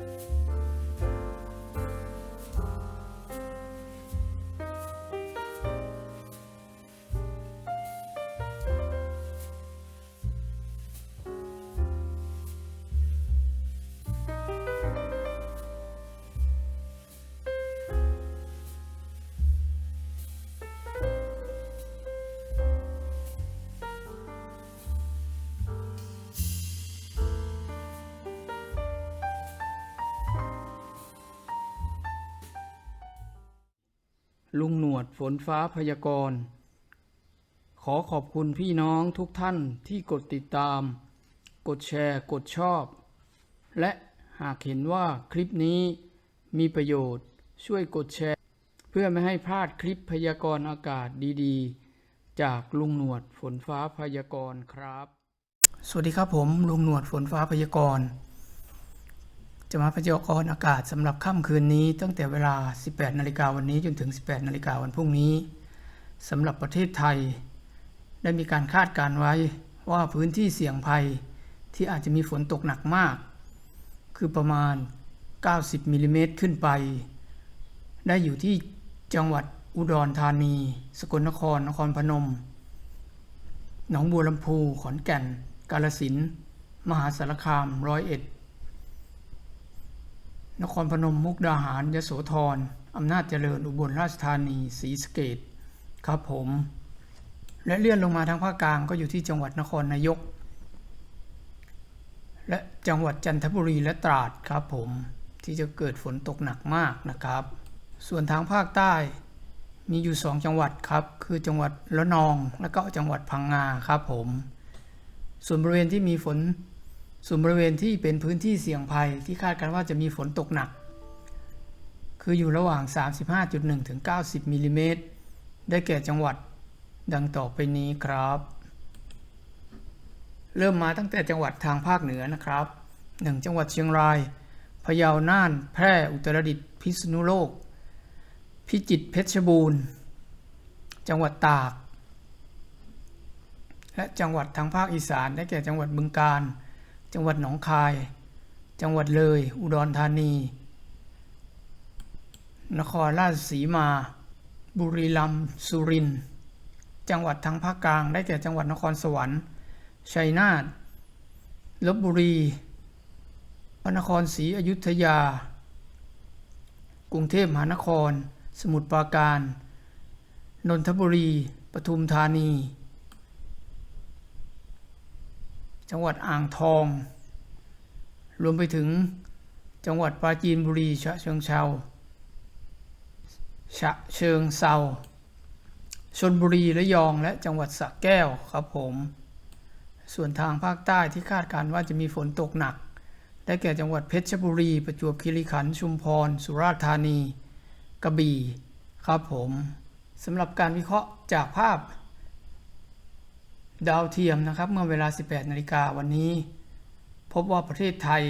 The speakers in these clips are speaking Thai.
you ลุงหนวดฝนฟ้าพยากรณ์ ขอขอบคุณพี่น้องทุกท่านที่กดติดตาม กดแชร์ กดชอบ และหากเห็นว่าคลิปนี้มีประโยชน์ช่วยกดแชร์ เพื่อไม่ให้พลาดคลิปพยากรณ์อากาศดีๆ จากลุงหนวดฝนฟ้าพยากรณ์ครับ สวัสดีครับผมลุงหนวดฝนฟ้าพยากรณ์ จะมาพยากรณ์อากาศสำหรับค่ำคืนนี้ ตั้งแต่เวลา 18 นาฬิกาวันนี้จนถึง 18 นาฬิกาวันพรุ่งนี้สำหรับประเทศไทย ได้มีการคาดการณ์ไว้ว่าพื้นที่เสี่ยงภัยที่อาจจะมีฝนตกหนักมาก คือประมาณ 90มิลลิเมตรขึ้นไป ได้อยู่ที่จังหวัดอุดรธานี สกลนคร นครพนม หนองบัวลำพู ขอนแก่น กาฬสิน มหาสารคาม ร้อยเอ็ด นครพนมมุกดาหารยโสธรอำนาจเจริญอุบลราชธานีศรีสะเกดครับผม และเลื่อนลงมาทางภาคกลางก็อยู่ที่จังหวัดนครนายก และจังหวัดจันทบุรีและตราดครับผม ที่จะเกิดฝนตกหนักมากนะครับ ส่วนทางภาคใต้มีอยู่สองจังหวัดครับ คือจังหวัดละนองและก็จังหวัดพังงาครับผม ส่วนบริเวณที่มีฝน ส่วนบริเวณที่เป็นพื้นที่เสี่ยงภัยที่คาดกันว่าจะมีฝนตกหนัก คืออยู่ระหว่าง 35.1 ถึง 90มิลลิเมตร ได้แก่จังหวัดดังต่อไปนี้ครับ เริ่มมาตั้งแต่จังหวัดทางภาคเหนือนะครับ 1 จังหวัดเชียงราย พะเยา น่าน แพร่ อุตรดิตถ์ พิษณุโลก พิจิตร เพชรบูรณ์ จังหวัดตาก และจังหวัดทางภาคอีสาน ได้แก่จังหวัดบึงกาฬ จังหวัดหนองคาย จังหวัดเลย อุดรธานี นครราชสีมา บุรีรัมย์สุรินทร์จังหวัดทางภาคกลาง ได้แก่จังหวัดนครสวรรค์ชัยนาทลบบุรี พระนครศรีอยุธยา กรุงเทพมหานคร สมุทรปราการ นนทบุรี ปทุมธานี จังหวัดอ่างทอง รวมไปถึงจังหวัดปราจีนบุรีฉะเชิงเทราฉะเชิงเซาชนบุรีระยองและจังหวัดสระแก้วครับผม ส่วนทางภาคใต้ที่คาดการณ์ว่าจะมีฝนตกหนัก ได้แก่จังหวัดเพชรบุรี ประจวบคีรีขันธ์ชุมพร สุราษฎร์ธานี กระบี่ ครับผมสำหรับการวิเคราะห์จากภาพ ดาวเทียมนะครับเมื่อเวลา 18 นาฬิกาวันนี้ พบว่าประเทศไทย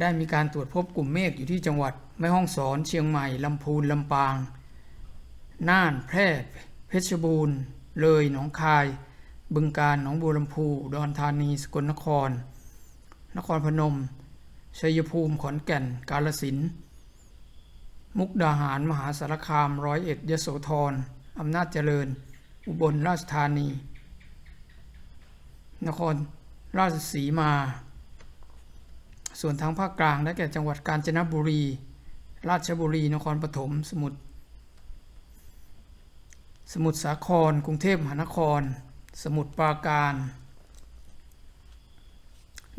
ได้มีการตรวจพบกลุ่มเมฆอยู่ที่จังหวัดแม่ฮ่องสอน เชียงใหม่ ลำพูน ลำปาง น่าน แพร่ เพชรบูรณ์ เลย หนองคาย บึงกาฬหนองบัวลำพูดอนธานี สกลนคร นครพนม ชัยภูมิ ขอนแก่น กาฬสิน มุกดาหาร มหาสารคาม ร้อยเอ็ด ยโสธร อำนาจเจริญ อุบลราชธานี นครราชสีมา ส่วนทางภาคกลางได้แก่จังหวัดกาญจนบุรี ราชบุรี นครปฐม สมุทร สมุทรสาคร กรุงเทพมหานคร สมุทรปราการ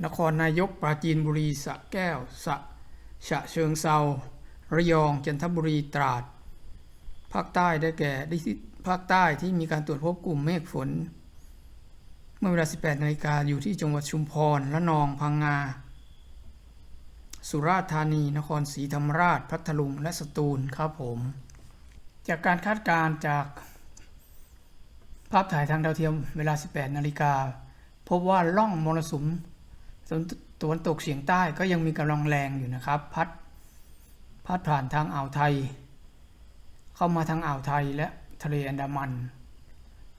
นครนายกปราจีนบุรีสระแก้วสะฉะเชิงเซา ระยอง จันทบุรี ตราด ภาคใต้ได้แก่ภาคใต้ที่มีการตรวจพบกลุ่มเมฆฝน เมื่อเวลา 18 นาฬิกาอยู่ที่จังหวัดชุมพร ละนอง พังงา สุราษฎร์ธานี นครศรีธรรมราช พัทลุง และสตูล ครับผม จากการคาดการณ์จาก ภาพถ่ายทางดาวเทียมเวลา 18 นาฬิกา พบว่าล่องมรสุมตะวันตกเฉียงใต้ก็ยังมีกำลังแรงอยู่นะครับ พัด พัดผ่านทางอ่าวไทย เข้ามาทางอ่าวไทยและทะเลอันดามัน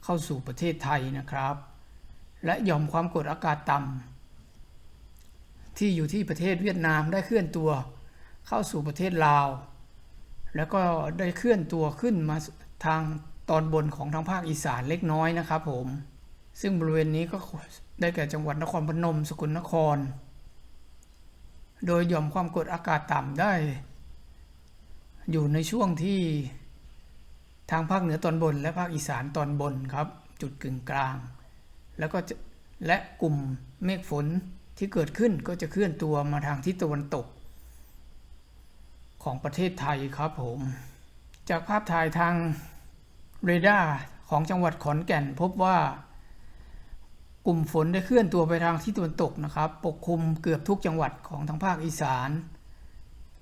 เข้าสู่ประเทศไทยนะครับ และหย่อมความกดอากาศต่ำที่อยู่ที่ประเทศเวียดนามได้เคลื่อนตัว เข้าสู่ประเทศลาว แล้วก็ได้เคลื่อนตัวขึ้นมาทางตอนบนของทางภาคอีสานเล็กน้อยนะครับผม ซึ่งบริเวณนี้ก็ได้แก่จังหวัดนครพนมสกลนคร โดยหย่อมความกดอากาศต่ำได้ อยู่ในช่วงที่ทางภาคเหนือตอนบนและภาคอีสานตอนบนครับ จุดกึ่งกลาง แล้วก็จะและกลุ่มเมฆฝนที่เกิดขึ้นก็จะเคลื่อนตัวมาทางทิศตะวันตก ของประเทศไทยครับผม จากภาพถ่ายทางเรดาร์ของจังหวัดขอนแก่นพบว่า กลุ่มฝนได้เคลื่อนตัวไปทางทิศตะวันตกนะครับ ปกคลุมเกือบทุกจังหวัดของทางภาคอีสาน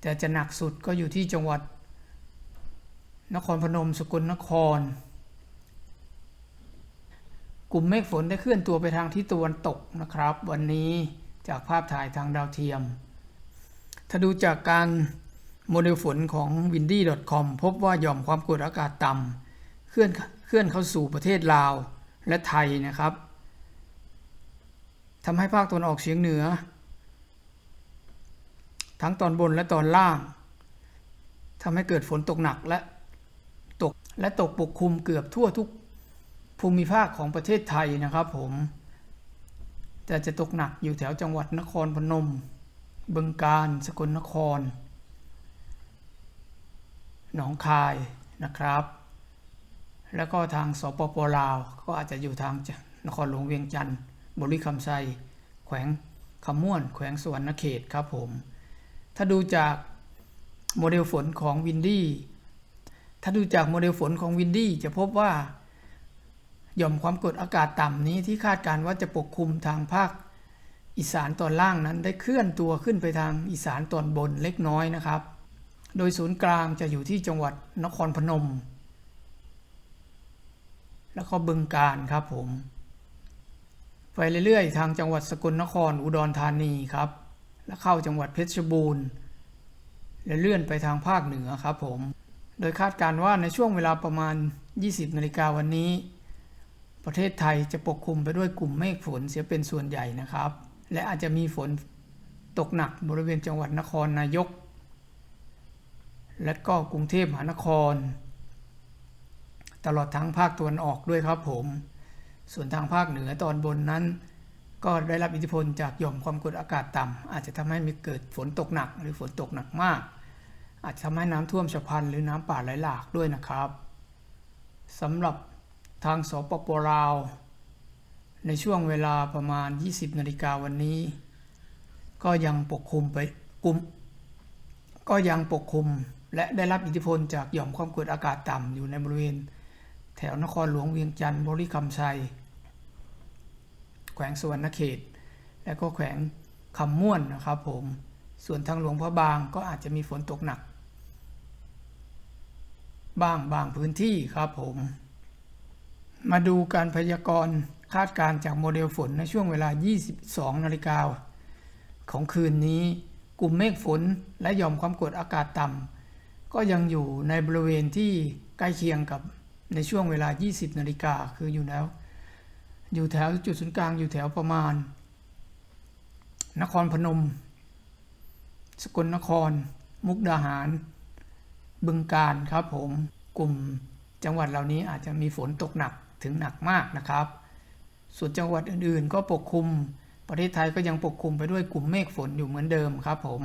แต่จะหนักสุดก็อยู่ที่จังหวัด นครพนมสกลนคร กลุ่มเมฆฝนได้เคลื่อนตัวไปทางทิศตะวันตกนะครับ วันนี้จากภาพถ่ายทางดาวเทียม ถ้าดูจากการโมเดลฝนของ windy.com พบว่าหย่อมความกดอากาศต่ำเคลื่อนเคลื่อนเข้าสู่ประเทศลาวและไทยนะครับทำให้ภาคตะวันออกเฉียงเหนือ ทั้งตอนบนและตอนล่างทำให้เกิดฝนตกหนักและตกและตกปกคลุมเกือบทั่วทุก ภูมิภาคของประเทศไทยนะครับผมแต่จะตกหนักอยู่แถวจังหวัดนครพนม บึงกาฬสกลนคร หนองคายนะครับ แล้วก็ทางสปปลาว ก็อาจจะอยู่ทางนครหลวงเวียงจันทร์บริคำไซแขวงคำม่วน แขวงสวรรณเขตครับผม ถ้าดูจากโมเดลฝนของวินดี้ถ้าดูจากโมเดลฝนของวินดี้จะพบว่า ย่อมความกดอากาศต่ำนี้ที่คาดการว่าจะปกคลุมทางภาคอีสานตอนล่างนั้นได้เคลื่อนตัวขึ้นไปทางอีสานตอนบนเล็กน้อยนะครับ โดยศูนย์กลางจะอยู่ที่จังหวัดนครพนม แล้วก็บึงกาฬครับผม ไปเรื่อยๆ ทางจังหวัดสกลนครอุดรธานีครับ แล้วเข้าจังหวัดเพชรบูรณ์ และเลื่อนไปทางภาคเหนือครับผม โดยคาดการว่าในช่วงเวลาประมาณ 20นาฬิกาวันนี้ ประเทศไทยจะปกคลุมไปด้วยกลุ่มเมฆฝนเสียเป็นส่วนใหญ่นะครับ และอาจจะมีฝนตกหนักบริเวณจังหวัดนครนายก และก็กรุงเทพมหานคร ตลอดทั้งภาคตะวันออกด้วยครับผม ส่วนทางภาคเหนือตอนบนนั้น ก็ได้รับอิทธิพลจากหย่อมความกดอากาศต่ำอาจจะทำให้มีเกิดฝนตกหนักหรือฝนตกหนักมาก อาจจะทำให้น้ำท่วมฉับพลันหรือน้ำป่าไหลหลากด้วยนะครับสำหรับ ทางสปปลาว ในช่วงเวลาประมาณ 20 นาฬิกาวันนี้ ก็ยังปกคลุมไปกลุ่มก็ยังปกคลุมและได้รับอิทธิพลจากหย่อมความกดอากาศต่ำอยู่ในบริเวณ แถวนครหลวงเวียงจันทร์บริคำไซแขวงสวรรณเขต และก็แขวงคำม่วนนะครับผม ส่วนทางหลวงพระบางก็อาจจะมีฝนตกหนัก บ้างบางพื้นที่ครับผม มาดูการพยากรณ์คาดการจากโมเดลฝนในช่วงเวลา 22 นาฬิกาของคืนนี้ กลุ่มเมฆฝนและหย่อมความกดอากาศต่ำก็ยังอยู่ในบริเวณที่ใกล้เคียงกับในช่วงเวลา 20 นาฬิกาคืออยู่แล้ว อยู่แถวจุดศูนย์กลางอยู่แถวประมาณ นครพนม สกลนคร มุกดาหาร บึงการครับผมกลุ่มจังหวัดเหล่านี้อาจจะมีฝนตกหนัก ถึงหนักมากนะครับ ส่วนจังหวัดอื่นๆ ก็ปกคลุมประเทศไทยก็ยังปกคลุมไปด้วยกลุ่มเมฆฝนอยู่เหมือนเดิมครับผม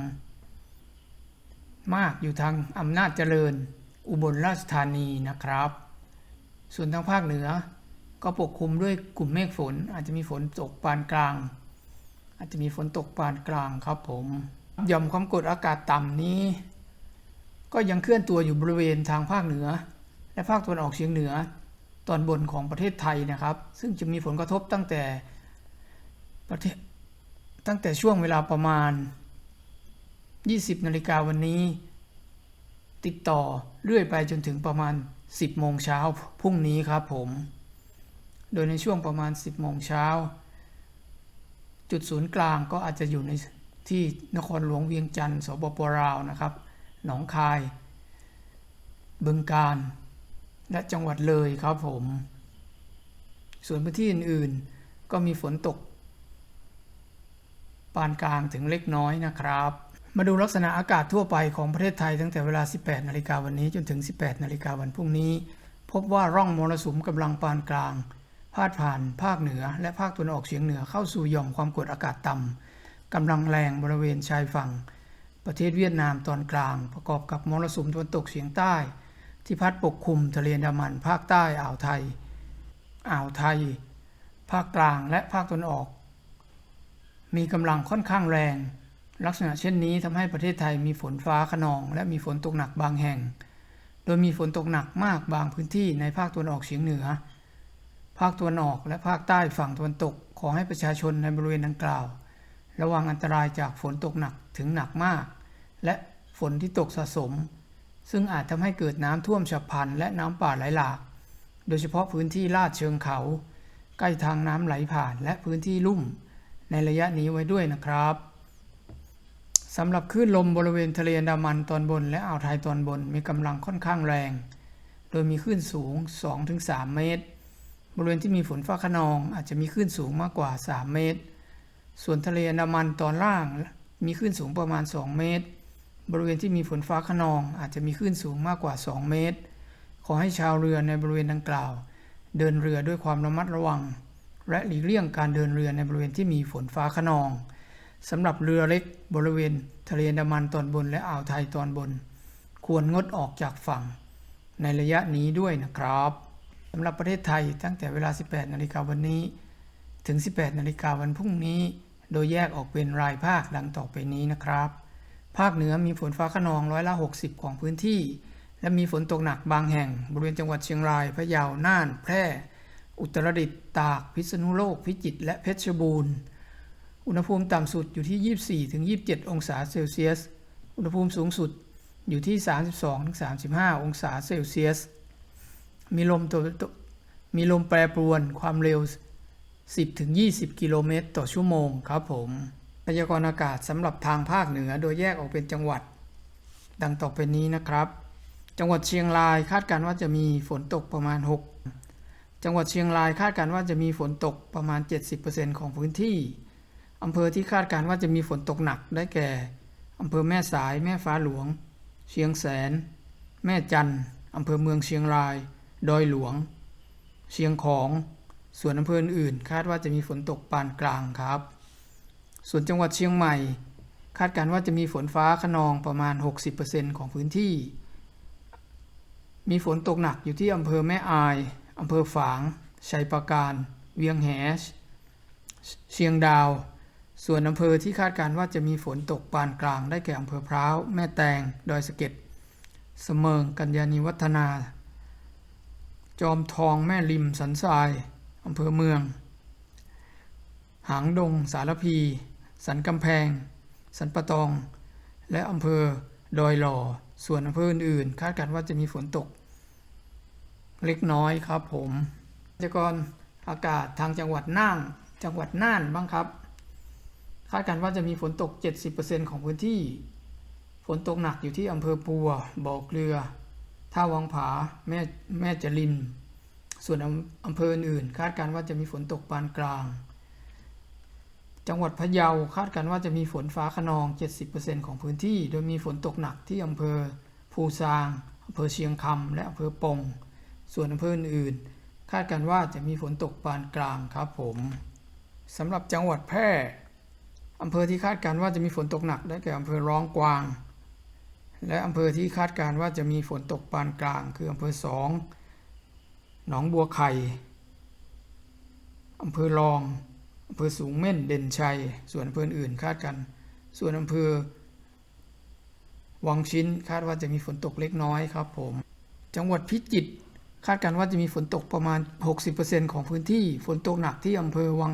มากอยู่ทางอำนาจเจริญ อุบลราชธานีนะครับ ส่วนทางภาคเหนือ ก็ปกคลุมด้วยกลุ่มเมฆฝน อาจจะมีฝนตกปานกลาง อาจจะมีฝนตกปานกลางครับผมหย่อมความกดอากาศต่ำนี้ ก็ยังเคลื่อนตัวอยู่บริเวณทางภาคเหนือ และภาคตะวันออกเฉียงเหนือ ตอนบนของประเทศไทยนะครับ ซึ่งจะมีผลกระทบตั้งแต่ประเทศตั้งแต่ช่วงเวลาประมาณ 20นาฬิกาวันนี้ ติดต่อเรื่อยไปจนถึงประมาณ 10โมงเช้าพรุ่งนี้ครับผม โดยในช่วงประมาณ 10โมงเช้าจุดศูนย์กลางก็อาจจะอยู่ในที่นครหลวงเวียงจันทร์สปปลาวนะครับ หนองคาย บึงกาฬ และจังหวัดเลยครับผม ส่วนพื้นที่อื่นๆ ก็มีฝนตก ปานกลางถึงเล็กน้อยนะครับ มาดูลักษณะอากาศทั่วไปของประเทศไทยตั้งแต่เวลา 18 นาฬิกาวันนี้จนถึง 18 นาฬิกาวันพรุ่งนี้ พบว่าร่องมรสุมกำลังปานกลาง พาดผ่านภาคเหนือ และภาคตะวันออกเฉียงเหนือเข้าสู่หย่อมความกดอากาศต่ำกำลังแรงบริเวณชายฝั่ง ประเทศเวียดนามตอนกลาง ประกอบกับมรสุมตะวันตกเฉียงใต้ ที่พัดปกคลุมทะเลอันดามัน ภาคใต้อ่าวไทย อ่าวไทย ภาคกลางและภาคตะวันออก มีกำลังค่อนข้างแรง ลักษณะเช่นนี้ทำให้ประเทศไทยมีฝนฟ้าขนอง และมีฝนตกหนักบางแห่ง โดยมีฝนตกหนักมากบางพื้นที่ในภาคตะวันออกเฉียงเหนือ ภาคตะวันออกและภาคใต้ฝั่งตะวันตก ขอให้ประชาชนในบริเวณดังกล่าว ระวังอันตรายจากฝนตกหนักถึงหนักมาก และฝนที่ตกสะสม ซึ่งอาจทำให้เกิดน้ำท่วมฉับพลันและน้ำป่าไหลหลาก โดยเฉพาะพื้นที่ลาดเชิงเขา ใกล้ทางน้ำไหลผ่านและพื้นที่ลุ่ม ในระยะนี้ไว้ด้วยนะครับสำหรับคลื่นลมบริเวณทะเลอันดามันตอนบนและอ่าวไทยตอนบนมีกำลังค่อนข้างแรง โดยมีคลื่นสูง 2-3 เมตร บริเวณที่มีฝนฟ้าขนองอาจจะมีคลื่นสูงมากกว่า 3 เมตร ส่วนทะเลอันดามันตอนล่างมีคลื่นสูงประมาณ 2 เมตร บริเวณที่มีฝนฟ้าขนองอาจจะมีคลื่นสูงมากกว่า 2 เมตร ขอให้ชาวเรือในบริเวณดังกล่าว เดินเรือด้วยความระมัดระวัง และหลีกเลี่ยงการเดินเรือในบริเวณที่มีฝนฟ้าขนองสำหรับเรือเล็กบริเวณทะเลอันดามันตอนบนและอ่าวไทยตอนบน ควรงดออกจากฝั่ง ในระยะนี้ด้วยนะครับสำหรับประเทศไทยตั้งแต่เวลา 18 นาฬิกาวันนี้ ถึง 18 นาฬิกาวันพรุ่งนี้ โดยแยกออกเป็นรายภาคดังต่อไปนี้นะครับ ภาคเหนือมีฝนฟ้าขนองร้อยละ 60 ของพื้นที่ และมีฝนตกหนักบางแห่ง บริเวณจังหวัดเชียงรายพะเยา น่าน แพร่ อุตรดิตถ์ตาก พิษณุโลก พิจิตร และเพชรบูรณ์ อุณหภูมิต่ำสุดอยู่ที่ 24-27 องศาเซลเซียส อุณหภูมิสูงสุดอยู่ที่ 32-35 องศาเซลเซียส มีลมตัวมีลมแปรปรวนความเร็ว 10-20 กิโลเมตรต่อชั่วโมงครับผม พยากรณ์อากาศสำหรับทางภาคเหนือโดยแยกออกเป็นจังหวัด ดังต่อไปนี้นะครับ จังหวัดเชียงรายคาดการณ์ว่าจะมีฝนตกประมาณ 6 จังหวัดเชียงรายคาดการณ์ว่าจะมีฝนตกประมาณ 70%ของพื้นที่อำเภอที่คาดการณ์ว่าจะมีฝนตกหนักได้แก่อำเภอแม่สาย แม่ฟ้าหลวง เชียงแสน แม่จันทร์อำเภอเมืองเชียงราย ดอยหลวง เชียงของ ส่วนอำเภออื่นคาดว่าจะมีฝนตกปานกลางครับ ส่วนจังหวัดเชียงใหม่ คาดการณ์ว่าจะมีฝนฟ้าขนองประมาณ 60%ของพื้นที่ มีฝนตกหนักอยู่ที่อำเภอแม่อายอำเภอฝาง ชัยปราการ เวียงแห เชียงดาว ส่วนอำเภอที่คาดการณ์ว่าจะมีฝนตกปานกลางได้แก่อำเภอพร้าว แม่แตง ดอยสะเก็ดเสมิง กัญญาณิวัฒนา จอมทองแม่ริมสันทรายอำเภอเมือง หางดง สารพี สันกำแพง สันปะตอง และอำเภอดอยหล่อ ส่วนอำเภออื่นๆ คาดการณ์ว่าจะมีฝนตก เล็กน้อยครับผมพยากรณ์อากาศทางจังหวัดน่าน จังหวัดน่านบ้างครับ คาดการณ์ว่าจะมีฝนตก 70%ของพื้นที่ ฝนตกหนักอยู่ที่อำเภอปัว บ่อเกลือ ท่าวังผา แม่ แม่จริน ส่วนอำอำเภออื่นๆคาดการณ์ว่าจะมีฝนตกปานกลาง จังหวัดพะเยาคาดการณ์ว่าจะมีฝนฟ้าขนอง 70%ของพื้นที่ โดยมีฝนตกหนักที่อำเภอภูซางอำเภอเชียงคำและอำเภอปง ส่วนอำเภออื่นๆคาดการณ์ว่าจะมีฝนตกปานกลางครับผมสำหรับจังหวัดแพร่อำเภอที่คาดการณ์ว่าจะมีฝนตกหนักได้แก่อำเภอร้องกวาง และอำเภอที่คาดการณ์ว่าจะมีฝนตกปานกลาง คืออำเภอสองหนองบัวไข่อำเภอรอง อำเภอสูงเม่นเด่นชัย ส่วนอำเภออื่นคาดกัน ส่วนอำเภอวังชิ้นคาดว่าจะมีฝนตกเล็กน้อยครับผม จังหวัดพิจิตรคาดการณ์ว่าจะมีฝนตกประมาณ 60%ของพื้นที่ ฝนตกหนักที่อำเภอวัง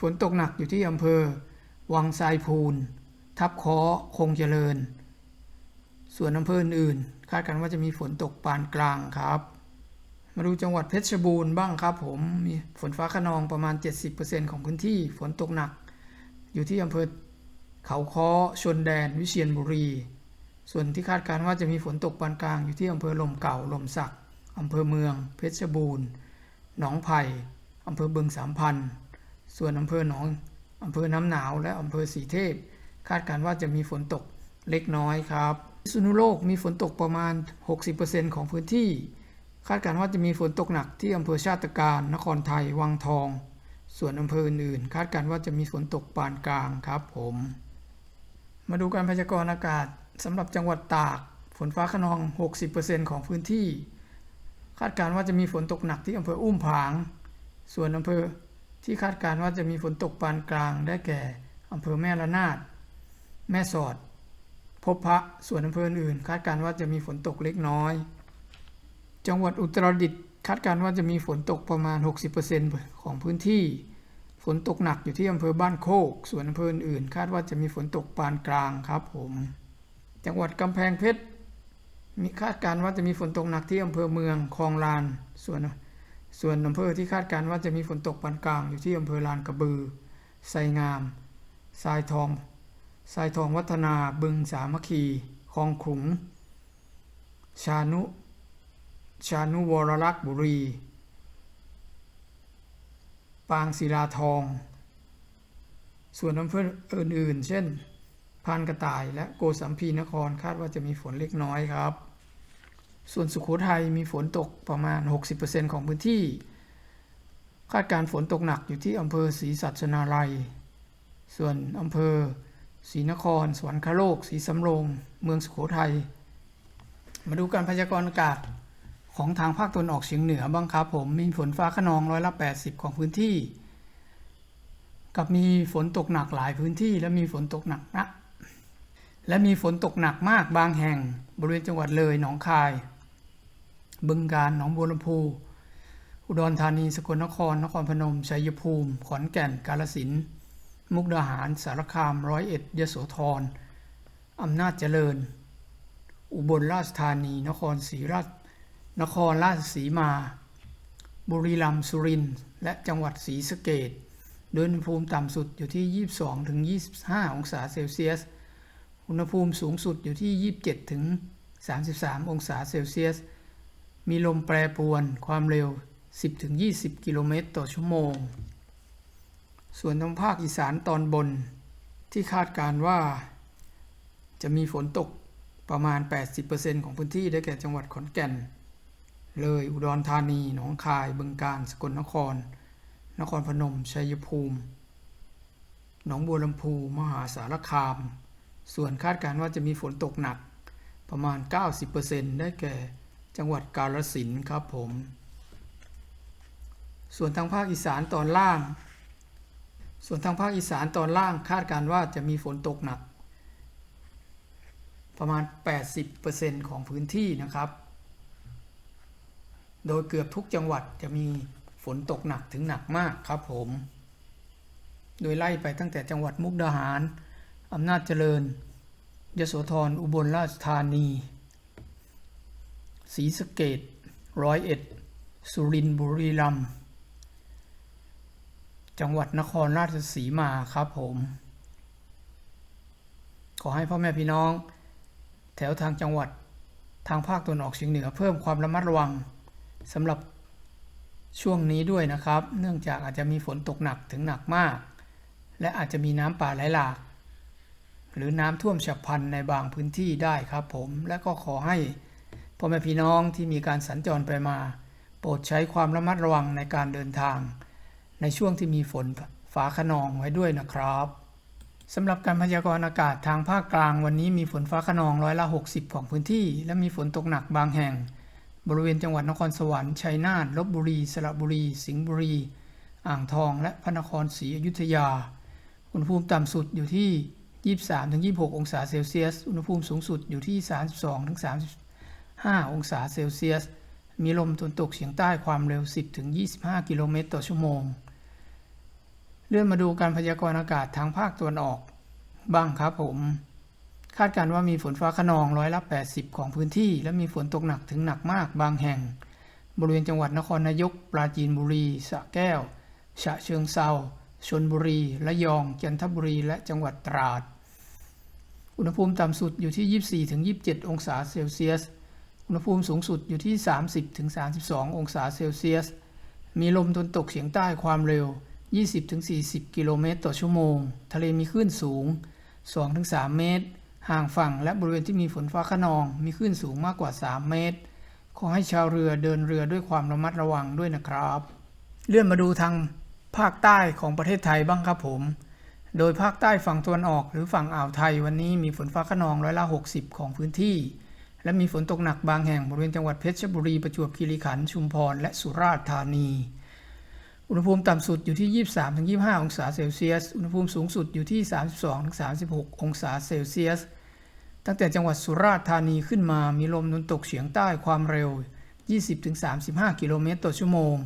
ฝนตกหนักอยู่ที่อำเภอ วังทรายพูน ทับค้อคงเจริญ ส่วนอำเภออื่น คาดการณ์ว่าจะมีฝนตกปานกลางครับ มาดูจังหวัดเพชรบูรณ์บ้างครับผมมีฝนฟ้าขนองประมาณ 70%ของพื้นที่ฝนตกหนัก อยู่ที่อำเภอเขาค้อชนแดน วิเชียรบุรี ส่วนที่คาดการณ์ว่าจะมีฝนตกปานกลางอยู่ที่อำเภอลมเก่าลมสักอำเภอเมือง เพชรบูรณ์หนองไผ่อำเภอบึงสามพันส่วนอำเภอหนองอำเภอน้ำหนาวและอำเภอสีเทพ คาดการณ์ว่าจะมีฝนตกเล็กน้อยครับพิษณุโลกมีฝนตกประมาณ 60%ของพื้นที่ คาดการณ์ว่าจะมีฝนตกหนักที่อำเภอชาติการ นครไทย วังทอง ส่วนอำเภออื่นๆคาดการณ์ว่าจะมีฝนตกปานกลางครับผม มาดูการพยากรณ์อากาศสำหรับจังหวัดตาก ฝนฟ้าขนอง 60%ของพื้นที่ คาดการณ์ว่าจะมีฝนตกหนักที่อำเภออุ้มผาง ส่วนอำเภอที่คาดการณ์ว่าจะมีฝนตกปานกลาง ได้แก่อำเภอแม่ละนาด แม่สอด พบพระ ส่วนอำเภออื่นๆคาดการณ์ว่าจะมีฝนตกเล็กน้อย จังหวัดอุตรดิตถ์คาดการณ์ว่าจะมีฝนตกประมาณ 60%ของพื้นที่ ฝนตกหนักอยู่ที่อำเภอบ้านโคก ส่วนอำเภออื่นๆคาดว่าจะมีฝนตกปานกลางครับผม จังหวัดกำแพงเพชรมีคาดการณ์ว่าจะมีฝนตกหนักที่อำเภอเมืองคลองลาน ส่วนส่วนอำเภอที่คาดการณ์ว่าจะมีฝนตกปานกลางอยู่ที่อำเภอลานกระบือ ไซงาม ทรายทอง ทรายทองวัฒนา บึงสามัคคี คลองขลุง ชานุ ชานุวรลักษ์บุรี ปางศิลาทอง ส่วนอำเภออื่นๆ เช่น พานกระต่ายและโกสัมพีนครคาดว่าจะมีฝนเล็กน้อยครับ ส่วนสุโขทัยมีฝนตกประมาณ 60%ของพื้นที่ คาดการฝนตกหนักอยู่ที่อำเภอศรีสัชนาลัย ส่วนอำเภอศรีนคร สวรรคโลกศรีสำโรง เมืองสุโขทัย มาดูการพยากรณ์อากาศ ของทางภาคตะวันออกเฉียงเหนือบ้างครับผมมีฝนฟ้าขนองร้อยละ 80 ของพื้นที่ กับมีฝนตกหนักหลายพื้นที่ และมีฝนตกหนักนะและมีฝนตกหนักมากบางแห่ง บริเวณจังหวัดเลยหนองคาย บึงกาฬหนองบัวลำพูอุดรธานีสกลนคร นครพนม ชัยภูมิ ขอนแก่น กาฬสินธุ์มุกดาหาร สารคาม ร้อยเอ็ด ยโสธร อำนาจเจริญ อุบลราชธานี นครศรีราช นครราชสีมา บุรีรัมย์สุรินทร์และจังหวัดศรีสะเกษโดยอุณหภูมิต่ำสุดอยู่ที่ 22 ถึง 25 องศาเซลเซียส อุณหภูมิสูงสุดอยู่ที่ 27 ถึง 33 องศาเซลเซียส มีลมแปรปรวนความเร็ว 10 ถึง 20 กิโลเมตรต่อชั่วโมง ส่วนทางภาคอีสานตอนบน ที่คาดการว่า จะมีฝนตกประมาณ 80%ของพื้นที่ได้แก่จังหวัดขอนแก่น เลยอุดรธานี หนองคาย บึงกาฬ สกลนคร นครพนม ชัยภูมิ หนองบัวลำพู มหาสารคาม ส่วนคาดการณ์ว่าจะมีฝนตกหนักประมาณ 90%ได้แก่จังหวัดกาฬสินธุ์ครับผม ส่วนทางภาคอีสานตอนล่าง ส่วนทางภาคอีสานตอนล่างคาดการณ์ว่าจะมีฝนตกหนัก ประมาณ 80%ของพื้นที่นะครับ โดยเกือบทุกจังหวัดจะมีฝนตกหนักถึงหนักมากครับผม โดยไล่ไปตั้งแต่จังหวัดมุกดาหาร อำนาจเจริญ ยโสธร อุบลราชธานี ศรีสะเกดร้อยเอ็ด สุรินทร์บุรีรัมย์ จังหวัดนครราชสีมาครับผม ขอให้พ่อแม่พี่น้อง แถวทางจังหวัดทางภาคตะวันออกเฉียงเหนือเพิ่มความระมัดระวัง สำหรับช่วงนี้ด้วยนะครับ เนื่องจากอาจจะมีฝนตกหนักถึงหนักมาก และอาจจะมีน้ำป่าไหลหลาก หรือน้ำท่วมฉับพลันในบางพื้นที่ได้ครับผม และก็ขอให้พ่อแม่พี่น้องที่มีการสัญจรไปมา โปรดใช้ความระมัดระวังในการเดินทาง ในช่วงที่มีฝนฟ้าขนองไว้ด้วยนะครับสำหรับการพยากรณ์อากาศทางภาคกลางวันนี้มีฝนฟ้าขนองร้อยละ 60 ของพื้นที่ และมีฝนตกหนักบางแห่ง บริเวณจังหวัดนครสวรรค์ชัยนาทลบบุรี สระบุรี สิงห์บุรี อ่างทอง และพระนครศรีอยุธยา อุณหภูมิต่ำสุดอยู่ที่ 23-26 องศาเซลเซียส อุณหภูมิสูงสุดอยู่ที่ 32-35 องศาเซลเซียส มีลมตะวันตกเฉียงใต้ความเร็ว 10-25 กิโลเมตรต่อชั่วโมง เลื่อนมาดูการพยากรณ์อากาศทางภาคตะวันออกบ้างครับผม คาดการณ์ว่ามีฝนฟ้าขนองร้อยละ 80 ของพื้นที่ และมีฝนตกหนักถึงหนักมากบางแห่ง บริเวณจังหวัดนครนายก ปราจีนบุรีสระแก้ว ฉะเชิงเซาชนบุรีระยองจันทบุรีและจังหวัดตราด อุณหภูมิต่ำสุดอยู่ที่ 24-27 องศาเซลเซียส อุณหภูมิสูงสุดอยู่ที่ 30-32 องศาเซลเซียส มีลมตะวันตกเฉียงใต้ความเร็ว 20-40 กิโลเมตรต่อชั่วโมง ทะเลมีคลื่นสูง 2-3 เมตร ห่างฝั่งและบริเวณที่มีฝนฟ้าขนองมีคลื่นสูงมากกว่า 3 เมตร ขอให้ชาวเรือเดินเรือด้วยความระมัดระวังด้วยนะครับ เลื่อนมาดูทางภาคใต้ของประเทศไทยบ้างครับผม โดยภาคใต้ฝั่งตะวันออกหรือฝั่งอ่าวไทยวันนี้มีฝนฟ้าขนองร้อยละ 60 ของพื้นที่ และมีฝนตกหนักบางแห่งบริเวณจังหวัดเพชรบุรีประจวบคีรีขันธ์ชุมพรและสุราษฎร์ธานีอุณหภูมิต่ำสุดอยู่ที่ 23-25 องศาเซลเซียส อุณหภูมิสูงสุดอยู่ที่ 32-36 องศาเซลเซียส ตั้งแต่จังหวัดสุราษฎร์ธานีขึ้นมามีลมตะวันตกเฉียงใต้ความเร็ว 20-35 กิโลเมตรต่อชั่วโมง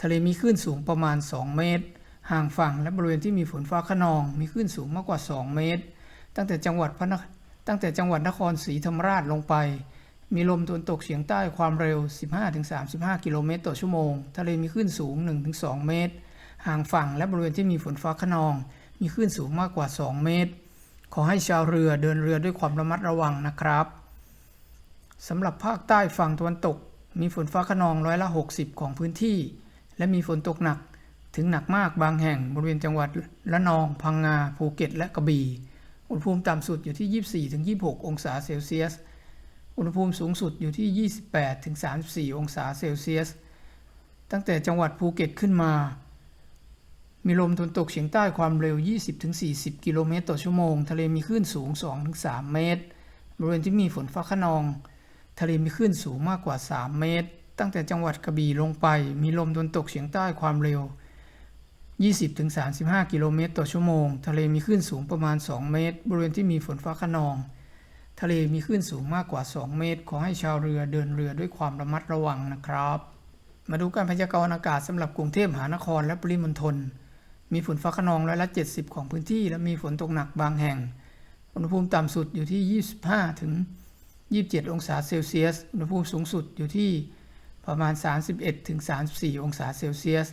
ทะเลมีคลื่นสูงประมาณ 2 เมตร ห่างฝั่งและบริเวณที่มีฝนฟ้าขนองมีคลื่นสูงมากกว่า 2 เมตร ตั้งแต่จังหวัดพระนครตั้งแต่จังหวัดนครศรีธรรมราชลงไป มีลมตะวันตกเฉียงใต้ความเร็ว 15-35 กิโลเมตรต่อชั่วโมง ทะเลมีคลื่นสูง 1-2 เมตร ห่างฝั่งและบริเวณที่มีฝนฟ้าขนอง มีคลื่นสูงมากกว่า 2 เมตร ขอให้ชาวเรือเดินเรือด้วยความระมัดระวังนะครับสำหรับภาคใต้ฝั่งตะวันตก มีฝนฟ้าขนองร้อยละ 60 ของพื้นที่ และมีฝนตกหนักถึงหนักมากบางแห่งบริเวณจังหวัดละนอง พังงา ภูเก็ต และกระบี่อุณหภูมิต่ำสุดอยู่ที่ 24-26 องศาเซลเซียส อุณหภูมิสูงสุดอยู่ที่ 28-34 องศาเซลเซียส ตั้งแต่จังหวัดภูเก็ตขึ้นมา มีลมตะวันตกเฉียงใต้ความเร็ว 20-40 กิโลเมตรต่อชั่วโมง ทะเลมีคลื่นสูง 2-3 เมตร บริเวณที่มีฝนฟ้าขนอง ทะเลมีคลื่นสูงมากกว่า 3 เมตร ตั้งแต่จังหวัดกระบี่ลงไป มีลมตะวันตกเฉียงใต้ความเร็ว 20-35 กิโลเมตรต่อชั่วโมง ทะเลมีคลื่นสูงประมาณ 2 เมตร บริเวณที่มีฝนฟ้าขนอง ทะเลมีคลื่นสูงมากกว่า 2 เมตร ขอให้ชาวเรือเดินเรือด้วยความระมัดระวังนะครับ มาดูการพยากรณ์อากาศสำหรับกรุงเทพมหานครและปริมณฑล มีฝนฟ้าขนองร้อยละ70 ของพื้นที่ และมีฝนตกหนักบางแห่ง อุณหภูมิต่ำสุดอยู่ที่ 25 ถึง 27 องศาเซลเซียส อุณหภูมิสูงสุดอยู่ที่ประมาณ 31 ถึง 34 องศาเซลเซียส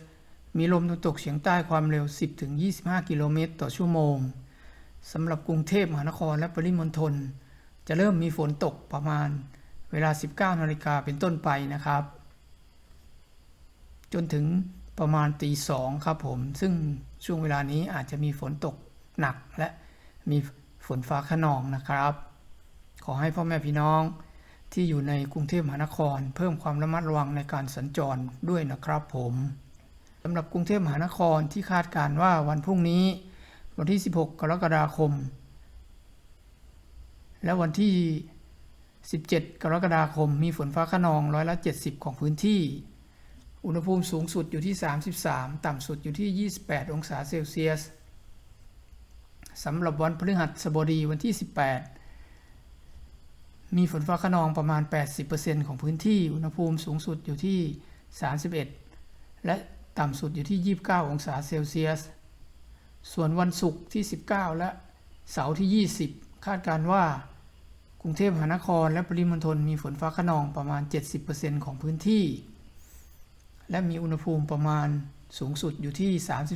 มีลมตะวันตกเฉียงใต้ความเร็ว 10 ถึง 25 กิโลเมตรต่อชั่วโมงสำหรับกรุงเทพมหานครและปริมณฑลจะเริ่มมีฝนตกประมาณเวลา 19 นาฬิกาเป็นต้นไปนะครับ จนถึง ประมาณตีสองครับผม ซึ่งช่วงเวลานี้อาจจะมีฝนตกหนักและมีฝนฟ้าขนองนะครับ ขอให้พ่อแม่พี่น้องที่อยู่ในกรุงเทพมหานคร เพิ่มความระมัดระวังในการสัญจรด้วยนะครับผมสำหรับกรุงเทพมหานครที่คาดการว่าวันพรุ่งนี้ วันที่ 16 กรกฎาคม และวันที่ 17 กรกฎาคม มีฝนฟ้าขนองร้อยละ 70 ของพื้นที่ อุณหภูมิสูงสุดอยู่ที่ 33 ต่ำสุดอยู่ที่ 28 องศาเซลเซียสสำหรับวันพฤหัสบดีวันที่ 18 มีฝนฟ้าขนองประมาณ 80%ของพื้นที่ อุณหภูมิสูงสุดอยู่ที่ 31 และต่ำสุดอยู่ที่ 29 องศาเซลเซียส ส่วนวันศุกร์ที่ 19 และเสาร์ที่ 20 คาดการณ์ว่ากรุงเทพมหานครและปริมณฑลมีฝนฟ้าขนองประมาณ 70%ของพื้นที่ และมีอุณหภูมิประมาณสูงสุดอยู่ที่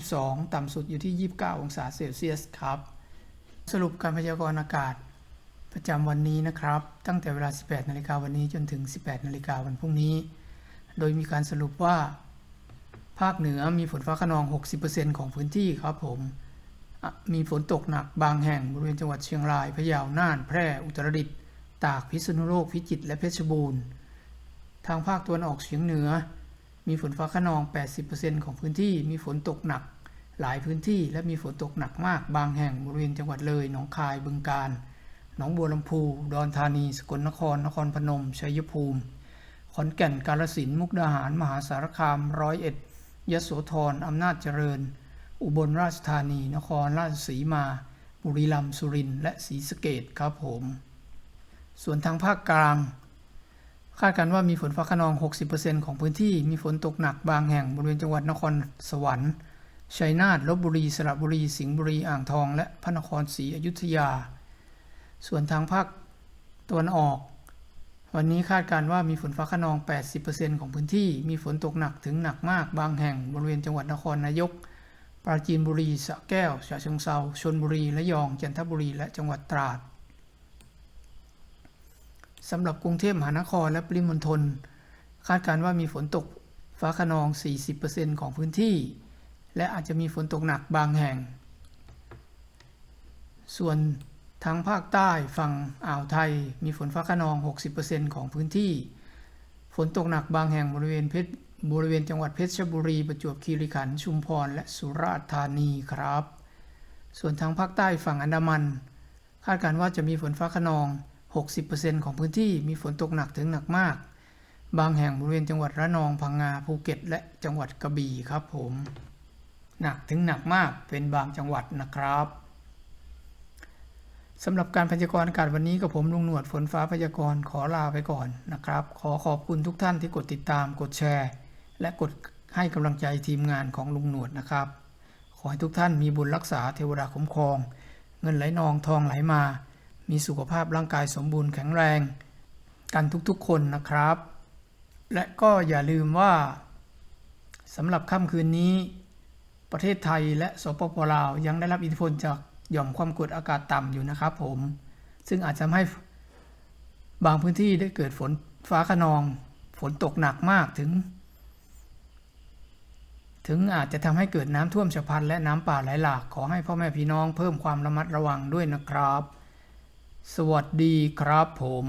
32 ต่ำสุดอยู่ที่ 29 องศาเซลเซียสครับ สรุปการพยากรณ์อากาศประจำวันนี้นะครับ ตั้งแต่เวลา 18 นาฬิกาวันนี้จนถึง 18 นาฬิกาวันพรุ่งนี้ โดยมีการสรุปว่า ภาคเหนือมีฝนฟ้าขนอง 60%ของพื้นที่ครับผม มีฝนตกหนักบางแห่งบริเวณจังหวัดเชียงราย พะเยา น่าน แพร่ อุตรดิตถ์ ตาก พิษณุโลก พิจิตร และเพชรบูรณ์ ทางภาคตะวันออกเฉียงเหนือ มีฝนฟ้าขนอง 80%ของพื้นที่ มีฝนตกหนัก หลายพื้นที่ และมีฝนตกหนักมาก บางแห่งบริเวณจังหวัดเลย หนองคาย บึงกาฬ หนองบัวลำพู ดอนธานี สกลนคร นครพนม ชัยภูมิ ขอนแก่น กาฬสินธุ์ มุกดาหาร มหาสารคาม ร้อยเอ็ด ยโสธร อำนาจเจริญ อุบลราชธานี นครราชสีมา บุรีรัมย์ สุรินทร์ และศรีสะเกษครับผม ส่วนทางภาคกลาง คาดการณ์ว่ามีฝนฟ้าขนอง 60%ของพื้นที่ มีฝนตกหนักบางแห่งบริเวณจังหวัดนครสวรรค์ ชัยนาท ลบบุรี สระบุรี สิงห์บุรี อ่างทอง และพระนครศรีอยุธยา ส่วนทางภาคตะวันออก วันนี้คาดการณ์ว่ามีฝนฟ้าขนอง 80%ของพื้นที่ มีฝนตกหนักถึงหนักมาก บางแห่งบริเวณจังหวัดนครนายก ปราจีนบุรี สระแก้วฉะเชิงเทราชลบุรี ระยอง จันทบุรี และจังหวัดตราด สำหรับกรุงเทพมหานครและปริมณฑลคาดการว่ามีฝนตกฟ้าขนอง 40%ของพื้นที่ และอาจจะมีฝนตกหนักบางแห่ง ส่วนทางภาคใต้ฝั่งอ่าวไทย มีฝนฟ้าขนอง 60%ของพื้นที่ ฝนตกหนักบางแห่งบริเวณเพชรบริเวณจังหวัดเพชรบุรี ประจวบคีรีขันธ์ชุมพร และสุราษฎร์ธานีครับ ส่วนทางภาคใต้ฝั่งอันดามัน คาดการว่าจะมีฝนฟ้าขนอง 60%ของพื้นที่มีฝนตกหนักถึงหนักมาก บางแห่งบริเวณจังหวัดระนองพังงาภูเก็ต และจังหวัดกระบี่ครับผม หนักถึงหนักมากเป็นบางจังหวัดนะครับสำหรับการพยากรณ์อากาศวันนี้กับผมลุงหนวดฝนฟ้าพยากรณ์ขอลาไปก่อนนะครับ ขอขอบคุณทุกท่านที่กดติดตามกดแชร์ และกดให้กำลังใจทีมงานของลุงหนวดนะครับ ขอให้ทุกท่านมีบุญรักษาเทวดาคุ้มครอง เงินไหลนองทองไหลมา มีสุขภาพร่างกายสมบูรณ์แข็งแรง กันทุกๆคนนะครับ และก็อย่าลืมว่าสำหรับค่ำคืนนี้ ประเทศไทยและสปปลาวยังได้รับอิทธิพลจากหย่อมความกดอากาศต่ำอยู่นะครับผม ซึ่งอาจจะทำให้บางพื้นที่ได้เกิดฝนฟ้าขนอง ฝนตกหนักมากถึง ถึงอาจจะทำให้เกิดน้ำท่วมฉับพลันและน้ำป่าไหลหลาก ขอให้พ่อแม่พี่น้องเพิ่มความระมัดระวังด้วยนะครับ สวัสดีครับผม